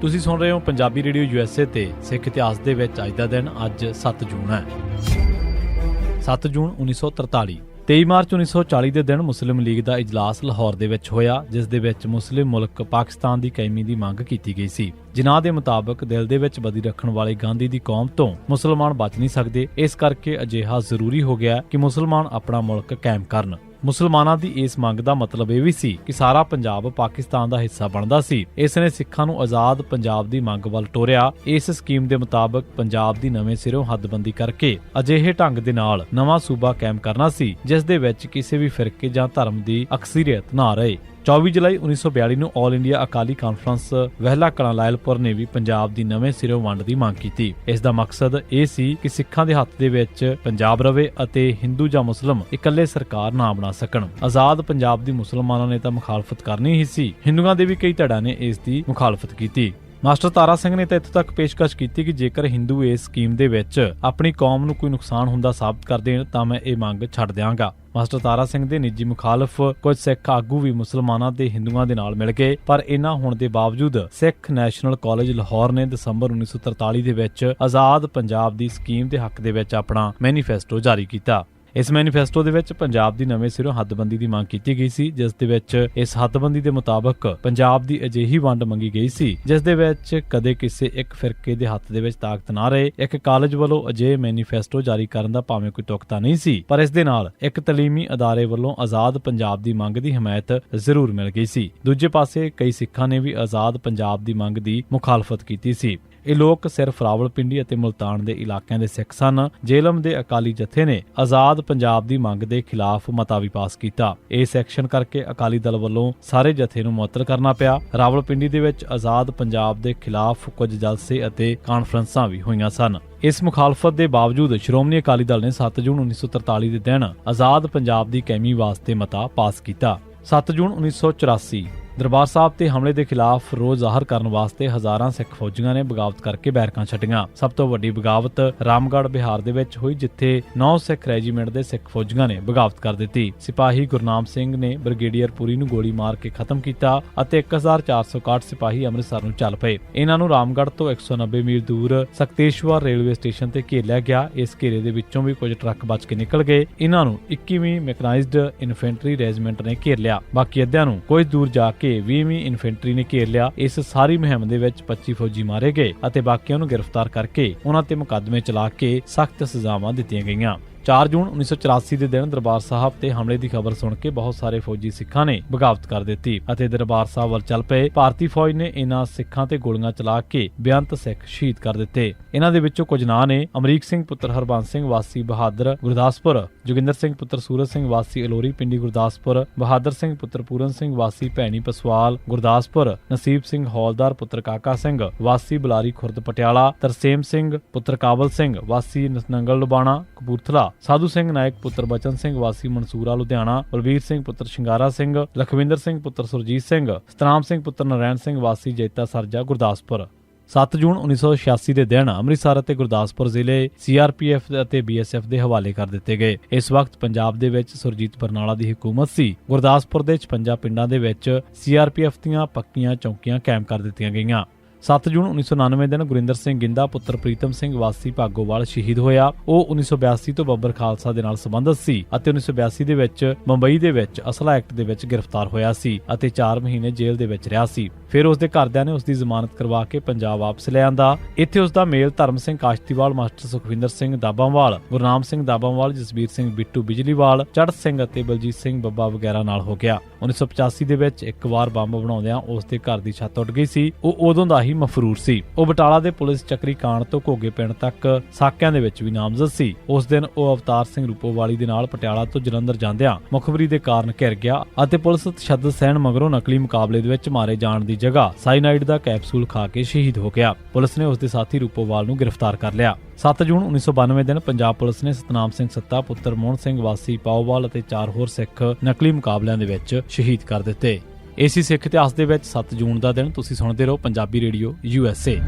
ਤੁਸੀਂ ਸੁਣ ਰਹੇ ਹੋ ਪੰਜਾਬੀ ਰੇਡੀਓ ਯੂਐਸਏ ਤੇ ਸਿੱਖ ਇਤਿਹਾਸ ਦੇ ਵਿੱਚ ਅੱਜ ਦਾ ਦਿਨ ਅੱਜ 7 ਜੂਨ ਹੈ। 7 ਜੂਨ 1943 23 ਮਾਰਚ 1940 ਦੇ ਦਿਨ ਮੁਸਲਿਮ ਲੀਗ ਦਾ ਇਜਲਾਸ ਲਾਹੌਰ ਦੇ ਵਿੱਚ ਹੋਇਆ, ਜਿਸ ਦੇ ਵਿੱਚ ਮੁਸਲਿਮ ਮੁਲਕ ਪਾਕਿਸਤਾਨ ਦੀ ਕਾਇਮੀ ਦੀ ਮੰਗ ਕੀਤੀ ਗਈ ਸੀ। ਜਿਨ੍ਹਾਂ ਦੇ ਮੁਤਾਬਕ ਦਿਲ ਦੇ ਵਿੱਚ ਬਦੀ ਰੱਖਣ ਵਾਲੇ ਗਾਂਧੀ ਦੀ ਕੌਮ ਤੋਂ ਮੁਸਲਮਾਨ ਬਚ ਨਹੀਂ ਸਕਦੇ। ਇਸ ਕਰਕੇ ਅਜਿਹਾ ਜ਼ਰੂਰੀ ਹੋ ਗਿਆ ਕਿ ਮੁਸਲਮਾਨ ਆਪਣਾ ਮੁਲਕ ਕਾਇਮ ਕਰਨ। ਮੁਸਲਮਾਨਾਂ ਦੀ ਇਸ ਮੰਗ ਦਾ ਮਤਲਬ ਇਹ ਵੀ ਸੀ ਕਿ ਸਾਰਾ ਪੰਜਾਬ ਪਾਕਿਸਤਾਨ ਦਾ ਹਿੱਸਾ ਬਣਦਾ ਸੀ। ਇਸ ਨੇ ਸਿੱਖਾਂ ਨੂੰ ਆਜ਼ਾਦ ਪੰਜਾਬ ਦੀ ਮੰਗ ਵੱਲ ਟੋਰਿਆ। ਇਸ ਸਕੀਮ ਦੇ ਮੁਤਾਬਕ ਪੰਜਾਬ ਦੀ ਨਵੇਂ ਸਿਰੋਂ ਹੱਦਬੰਦੀ ਕਰਕੇ ਅਜਿਹੇ ਢੰਗ ਦੇ ਨਾਲ ਨਵਾਂ ਸੂਬਾ ਕਾਇਮ ਕਰਨਾ ਸੀ, ਜਿਸ ਦੇ ਵਿੱਚ ਕਿਸੇ ਵੀ ਫਿਰਕੇ ਜਾਂ ਧਰਮ ਦੀ ਅਕਸਰੀਅਤ ਨਾ ਰਹੇ। 24 ਜੁਲਾਈ 1942 ਨੂੰ all India Akali conference Vahila Kalan Lyallpur ਨੇ ਵੀ ਪੰਜਾਬ ਦੀ ਨਵੇਂ ਸਿਰੋਂ ਵੰਡ ਦੀ ਮੰਗ ਕੀਤੀ। ਇਸ ਦਾ ਮਕਸਦ ਇਹ ਸੀ ਕਿ ਸਿੱਖਾਂ ਦੇ ਹੱਥ ਦੇ ਵਿੱਚ ਪੰਜਾਬ ਰਵੇ ਅਤੇ ਹਿੰਦੂ ਜਾਂ ਮੁਸਲਮ ਇਕੱਲੇ ਸਰਕਾਰ ਨਾ ਬਣਾ ਸਕਣ। ਆਜ਼ਾਦ ਪੰਜਾਬ ਦੀ ਮੁਸਲਮਾਨਾਂ ਨੇ ਤਾਂ ਮੁਖਾਲਫਤ ਕਰਨੀ ਹੀ ਸੀ। ਹਿੰਦੂਆਂ ਦੇ ਵੀ ਕਈ ਧੜਾਂ ਨੇ ਇਸ ਦੀ ਮੁਖਾਲਫਤ ਕੀਤੀ। ਮਾਸਟਰ ਤਾਰਾ ਸਿੰਘ ਨੇ ਤਾਂ ਇੱਥੋਂ ਤੱਕ ਪੇਸ਼ਕਸ਼ ਕੀਤੀ ਕਿ ਜੇਕਰ ਹਿੰਦੂ ਇਸ ਸਕੀਮ ਦੇ ਵਿੱਚ ਆਪਣੀ ਕੌਮ ਨੂੰ ਕੋਈ ਨੁਕਸਾਨ ਹੁੰਦਾ ਸਾਬਤ ਕਰ ਦੇਣ, ਤਾਂ ਮੈਂ ਇਹ ਮੰਗ ਛੱਡ ਦਿਆਂਗਾ। ਮਾਸਟਰ ਤਾਰਾ ਸਿੰਘ ਦੇ ਨਿੱਜੀ ਮੁਖਾਲਫ ਕੁਝ ਸਿੱਖ ਆਗੂ ਵੀ ਮੁਸਲਮਾਨਾਂ ਤੇ ਹਿੰਦੂਆਂ ਦੇ ਨਾਲ ਮਿਲ ਗਏ, ਪਰ ਇਹਨਾਂ ਹੋਣ ਦੇ ਬਾਵਜੂਦ ਸਿੱਖ ਨੈਸ਼ਨਲ ਕਾਲਜ ਲਾਹੌਰ ਨੇ ਦਸੰਬਰ 1943 ਦੇ ਵਿੱਚ ਆਜ਼ਾਦ ਪੰਜਾਬ ਦੀ ਸਕੀਮ ਦੇ ਹੱਕ ਦੇ ਵਿੱਚ ਆਪਣਾ ਮੈਨੀਫੈਸਟੋ ਜਾਰੀ ਕੀਤਾ। ਇਸ ਮੈਨੀਫੈਸਟੋ ਦੇ ਵਿੱਚ ਪੰਜਾਬ ਦੀ ਨਵੇਂ ਸਿਰੋਂ ਹੱਦਬੰਦੀ ਦੀ ਮੰਗ ਕੀਤੀ ਗਈ ਸੀ, ਜਿਸ ਦੇ ਵਿੱਚ ਇਸ ਹੱਦਬੰਦੀ ਦੇ ਮੁਤਾਬਕ ਪੰਜਾਬ ਦੀ ਅਜਿਹੀ ਵੰਡ ਮੰਗੀ ਗਈ ਸੀ, ਜਿਸ ਦੇ ਵਿੱਚ ਕਦੇ ਕਿਸੇ ਇੱਕ ਫਿਰਕੇ ਦੇ ਹੱਥ ਦੇ ਵਿੱਚ ਤਾਕਤ ਨਾ ਰਹੇ, ਇੱਕ ਕਾਲਜ ਵੱਲੋਂ ਅਜਿਹੇ ਮੈਨੀਫੈਸਟੋ ਜਾਰੀ ਕਰਨ ਦਾ ਭਾਵੇਂ ਕੋਈ ਤੁਕਤਾ ਨਹੀਂ ਸੀ, ਪਰ ਇਸ ਦੇ ਨਾਲ ਇੱਕ ਤਲੀਮੀ ਅਦਾਰੇ ਵੱਲੋਂ ਆਜ਼ਾਦ ਪੰਜਾਬ ਦੀ ਮੰਗ ਦੀ ਹਮਾਇਤ ਜ਼ਰੂਰ ਮਿਲ ਗਈ ਸੀ। ਦੂਜੇ ਪਾਸੇ ਕਈ ਸਿੱਖਾਂ ਨੇ ਵੀ ਆਜ਼ਾਦ ਪੰਜਾਬ ਦੀ ਮੰਗ ਦੀ ਮੁਖਾਲਫਤ ਕੀਤੀ ਸੀ। ਇਹ ਲੋਕ ਸਿਰਫ ਰਾਵਲਪਿੰਡੀ ਅਤੇ ਮੁਲਤਾਨ ਦੇ ਇਲਾਕਿਆਂ ਦੇ ਸਿੱਖ ਸਨ। ਜੇਲਮ ਦੇ ਅਕਾਲੀ ਜਥੇ ਨੇ ਆਜ਼ਾਦ ਪੰਜਾਬ ਦੀ ਮੰਗ ਦੇ ਖਿਲਾਫ ਮਤਾ ਵੀ ਪਾਸ ਕੀਤਾ। ਇਸ ਐਕਸ਼ਨ ਕਰਕੇ ਅਕਾਲੀ ਦਲ ਵੱਲੋਂ ਸਾਰੇ ਜਥੇ ਨੂੰ ਮੁਅੱਤਲ ਕਰਨਾ ਪਿਆ। ਰਾਵਲਪਿੰਡੀ ਦੇ ਵਿੱਚ ਆਜ਼ਾਦ ਪੰਜਾਬ ਦੇ ਖਿਲਾਫ ਕੁਝ ਜਲਸੇ ਅਤੇ ਕਾਨਫਰੰਸਾਂ ਵੀ ਹੋਈਆਂ ਸਨ। ਇਸ ਮੁਖਾਲਫਤ ਦੇ ਬਾਵਜੂਦ ਸ਼੍ਰੋਮਣੀ ਅਕਾਲੀ ਦਲ ਨੇ 7 ਜੂਨ 1943 ਦੇ ਦਿਨ ਆਜ਼ਾਦ ਪੰਜਾਬ ਦੀ ਕਾਇਮੀ ਵਾਸਤੇ ਮਤਾ ਪਾਸ ਕੀਤਾ। 7 ਜੂਨ 1984 ਦਰਬਾਰ ਸਾਹਿਬ ਤੇ ਹਮਲੇ ਦੇ ਖਿਲਾਫ ਰੋਜ਼ ਜ਼ਾਹਰ ਕਰਨ ਵਾਸਤੇ ਹਜ਼ਾਰਾਂ ਸਿੱਖ ਫੌਜੀਆਂ ਨੇ ਬਗਾਵਤ ਕਰਕੇ ਬੈਰਕਾਂ ਛੱਡੀਆਂ। ਸਭ ਤੋਂ ਵੱਡੀ ਬਗਾਵਤ ਰਾਮਗੜ ਬਿਹਾਰ ਦੇ ਵਿੱਚ ਹੋਈ, ਜਿੱਥੇ 9 ਸਿੱਖ ਰੈਜੀਮੈਂਟ ਦੇ ਸਿੱਖ ਫੌਜੀਆਂ ਨੇ ਬਗਾਵਤ ਕਰ ਦਿੱਤੀ। ਸਿਪਾਹੀ ਗੁਰਨਾਮ ਸਿੰਘ ਨੇ ਬ੍ਰਿਗੇਡੀਅਰ ਪੁਰੀ ਨੂੰ ਗੋਲੀ ਮਾਰ ਕੇ ਖਤਮ ਕੀਤਾ ਅਤੇ 1461 ਸਿਪਾਹੀ ਅੰਮ੍ਰਿਤਸਰ ਨੂੰ ਚੱਲ ਪਏ। ਇਹਨਾਂ ਨੂੰ ਰਾਮਗੜ ਤੋਂ 190 ਮੀਲ ਦੂਰ ਸਕਤੇਸ਼ਵਰ ਰੇਲਵੇ ਸਟੇਸ਼ਨ ਤੇ ਘੇਰ ਲਿਆ ਗਿਆ। ਇਸ ਘੇਰੇ ਦੇ ਵਿੱਚੋਂ ਵੀ ਕੁਝ ਟਰੱਕ ਬਚ ਕੇ ਨਿਕਲ ਗਏ। ਇਹਨਾਂ ਨੂੰ 21ਵੀਂ ਮੈਕਨਾਈਜ਼ਡ ਇਨਫੈਂਟਰੀ ਰੈਜੀਮੈਂਟ ਨੇ ਘੇਰ ਲਿਆ। ਬਾਕੀ ਅੱਧਿਆਂ ਨੂੰ ਕੁਝ ਦੂਰ ਜਾ ਕੇ 20ਵੀਂ ਇਨਫੈਂਟਰੀ ਨੇ ਘੇਰ ਲਿਆ। ਇਸ ਸਾਰੀ ਮੁਹਿੰਮ ਦੇ ਵਿੱਚ 25 ਫੌਜੀ ਮਾਰੇ ਗਏ ਅਤੇ ਬਾਕੀਆਂ ਨੂੰ ਗ੍ਰਿਫਤਾਰ ਕਰਕੇ ਉਹਨਾਂ ਤੇ ਮੁਕੱਦਮੇ ਚਲਾ ਕੇ ਸਖਤ ਸਜ਼ਾਵਾਂ ਦਿੱਤੀਆਂ ਗਈਆਂ। 4 ਜੂਨ 1984 ਦੇ ਦਿਨ ਦਰਬਾਰ ਸਾਹਿਬ ਤੇ ਹਮਲੇ ਦੀ ਖਬਰ ਸੁਣ ਕੇ ਬਹੁਤ ਸਾਰੇ ਫੌਜੀ ਸਿੱਖਾਂ ਨੇ ਬਗਾਵਤ ਕਰ ਦਿੱਤੀ ਅਤੇ ਦਰਬਾਰ ਸਾਹਿਬ ਵੱਲ ਚੱਲ ਪਏ। ਭਾਰਤੀ ਫੌਜ ਨੇ ਇਨ੍ਹਾਂ ਸਿੱਖਾਂ ਤੇ ਗੋਲੀਆਂ ਚਲਾ ਕੇ ਬੇਅੰਤ ਸਿੱਖ ਸ਼ਹੀਦ ਕਰ ਦਿੱਤੇ। ਇਨ੍ਹਾਂ ਦੇ ਵਿੱਚੋਂ ਕੁਝ ਨਾਂ ਨੇ ਅਮਰੀਕ ਸਿੰਘ ਪੁੱਤਰ ਹਰਬੰਸ ਸਿੰਘ, ਵਾਸੀ ਬਹਾਦਰ ਗੁਰਦਾਸਪੁਰ, ਜੋਗਿੰਦਰ ਸਿੰਘ ਪੁੱਤਰ ਸੂਰਜ ਸਿੰਘ, ਵਾਸੀ ਅਲੋਰੀ ਪਿੰਡੀ ਗੁਰਦਾਸਪੁਰ, ਬਹਾਦਰ ਸਿੰਘ ਪੁੱਤਰ ਪੂਰਨ ਸਿੰਘ, ਵਾਸੀ ਭੈਣੀ ਪਸਵਾਲ ਗੁਰਦਾਸਪੁਰ, ਨਸੀਬ ਸਿੰਘ ਹੌਲਦਾਰ ਪੁੱਤਰ ਕਾਕਾ ਸਿੰਘ, ਵਾਸੀ ਬੁਲਾਰੀ ਖੁਰਦ ਪਟਿਆਲਾ, ਤਰਸੇਮ ਸਿੰਘ ਪੁੱਤਰ ਕਾਬਲ ਸਿੰਘ, ਵਾਸੀ ਨੰਗਲ ਲੁਬਾਣਾ ਕਪੂਰਥਲਾ ਸਾਧੂ ਸਿੰਘ ਨਾਇਕ, ਪੁੱਤਰ ਬਚਨ ਸਿੰਘ, ਵਾਸੀ ਮਨਸੂਰਾ, ਲੁਧਿਆਣਾ ਬਲਵੀਰ ਸਿੰਘ, ਪੁੱਤਰ ਸ਼ਿੰਗਾਰਾ ਸਿੰਘ, ਲਖਵਿੰਦਰ ਸਿੰਘ, ਪੁੱਤਰ ਸੁਰਜੀਤ ਸਿੰਘ, ਸਤਨਾਮ ਸਿੰਘ, ਪੁੱਤਰ ਨਰੈਣ ਸਿੰਘ, ਵਾਸੀ ਜੈਤਾ ਸਰਜਾ, ਗੁਰਦਾਸਪੁਰ। 7 ਜੂਨ 1986 ਦੇ ਦਿਨ ਅੰਮ੍ਰਿਤਸਰ ਅਤੇ ਗੁਰਦਾਸਪੁਰ ਜ਼ਿਲ੍ਹੇ ਸੀਆਰਪੀਐਫ ਅਤੇ ਬੀਐਸਐਫ ਦੇ ਹਵਾਲੇ ਕਰ ਦਿੱਤੇ ਗਏ। ਇਸ ਵਕਤ ਪੰਜਾਬ ਦੇ ਵਿੱਚ ਸੁਰਜੀਤ ਬਰਨਾਲਾ ਦੀ ਹਕੂਮਤ ਸੀ। ਗੁਰਦਾਸਪੁਰ ਦੇ 56 ਪਿੰਡਾਂ ਦੇ ਵਿੱਚ ਸੀਆਰਪੀਐਫ ਦੀਆਂ ਪੱਕੀਆਂ ਚੌਕੀਆਂ ਕਾਇਮ ਕਰ ਦਿੱਤੀਆਂ ਗਈਆਂ। 7 ਜੂਨ 1999 ਦਿਨ ਗੁਰਿੰਦਰ ਸਿੰਘ ਗਿੰਦਾ, ਪੁੱਤਰ ਪ੍ਰੀਤਮ ਸਿੰਘ ਵਾਸੀ ਭਾਗੋਵਾਲ ਸ਼ਹੀਦ ਹੋਇਆ। ਉਹ 1982 ਤੋਂ ਬੱਬਰ ਖਾਲਸਾ ਦੇ ਨਾਲ ਸੰਬੰਧਿਤ ਸੀ ਅਤੇ 1982 ਦੇ ਵਿੱਚ ਮੁੰਬਈ ਦੇ ਵਿੱਚ ਅਸਲਾ ਐਕਟ ਦੇ ਵਿੱਚ ਗ੍ਰਿਫਤਾਰ ਹੋਇਆ ਸੀ ਅਤੇ 4 ਮਹੀਨੇ ਜੇਲ੍ਹ ਦੇ ਵਿੱਚ ਰਿਹਾ ਸੀ। ਫਿਰ ਉਸ ਦੇ ਘਰਦਿਆਂ ਨੇ ਉਸ ਦੀ ਜ਼ਮਾਨਤ ਕਰਵਾ ਕੇ ਪੰਜਾਬ ਵਾਪਸ ਲੈ ਆਂਦਾ। ਇੱਥੇ ਉਸ ਦਾ ਮੇਲ ਧਰਮ ਸਿੰਘ ਕਾਸ਼ਤੀਵਾਲ, ਮਾਸਟਰ ਸੁਖਵਿੰਦਰ ਸਿੰਘ ਦਾਬਾਵਾਲ ਗੁਰਨਾਮ ਸਿੰਘ ਦਾਬਾਵਾਲ ਜਸਬੀਰ ਸਿੰਘ ਬਿੱਟੂ ਬਿਜਲੀਵਾਲ ਚੜ੍ਹ ਸਿੰਘ ਅਤੇ ਬਲਜੀਤ ਸਿੰਘ ਬੱਬਾ ਵਗੈਰਾ ਨਾਲ ਹੋ ਗਿਆ। 1985 ਦੇ ਵਿੱਚ ਇੱਕ ਵਾਰ ਬੰਬ ਬਣਾਉਂਦਿਆਂ ਉਸ ਦੇ ਘਰ ਦੀ ਛੱਤ ਉੱਡ ਗਈ ਸੀ। ਉਹ ਉਦੋਂ ਦਾ ਹੀ ਮਫਰੂਰ ਸੀ। ਉਹ ਬਟਾਲਾ ਦੇ ਪੁਲਿਸ ਚੱਕਰੀ ਕਾਂਡ ਤੋਂ ਘੋਗੇ ਪਿੰਡ ਤੱਕ ਸਾਕਿਆਂ ਦੇ ਵਿੱਚ ਵੀ ਨਾਮਜ਼ਦ ਸੀ। ਉਸ ਦਿਨ ਉਹ ਅਵਤਾਰ ਸਿੰਘ ਰੂਪੋਵਾਲੀ ਦੇ ਨਾਲ ਪਟਿਆਲਾ ਤੋਂ ਜਲੰਧਰ ਜਾਂਦਿਆਂ ਮੁਖਬਰੀ ਦੇ ਕਾਰਨ ਘਿਰ ਗਿਆ ਅਤੇ ਪੁਲਿਸ ਤਸ਼ੱਦਦ ਸਹਿਣ ਮਗਰੋਂ ਨਕਲੀ ਮੁਕਾਬਲੇ ਦੇ ਵਿੱਚ ਮਾਰੇ ਜਾਣ ਦੀ ਜਗ੍ਹਾ ਸਾਈਨਾਈਡ ਦਾ ਕੈਪਸੂਲ ਖਾ ਕੇ ਸ਼ਹੀਦ ਹੋ ਗਿਆ। ਪੁਲਿਸ ਨੇ ਉਸ ਦੇ ਸਾਥੀ ਰੂਪੋਵਾਲ ਨੂੰ ਗ੍ਰਿਫਤਾਰ ਕਰ ਲਿਆ। 7 ਜੂਨ 1992 ਦਿਨ ਪੰਜਾਬ ਪੁਲਿਸ ਨੇ ਸਤਨਾਮ ਸਿੰਘ ਸੱਤਾ, ਪੁੱਤਰ ਮੋਹਨ ਸਿੰਘ ਵਾਸੀ, ਪਾਓਵਾਲ ਅਤੇ ਚਾਰ ਹੋਰ ਸਿੱਖ ਨਕਲੀ ਮੁਕਾਬਲਿਆਂ ਦੇ ਵਿੱਚ ਸ਼ਹੀਦ ਕਰ ਦਿੱਤੇ। ਏਸੀ ਸਿੱਖ ਇਤਿਹਾਸ ਦੇ ਵਿੱਚ 7 ਜੂਨ ਦਾ ਦਿਨ ਤੁਸੀਂ ਸੁਣਦੇ ਰਹੋ Punjabi radio U S A.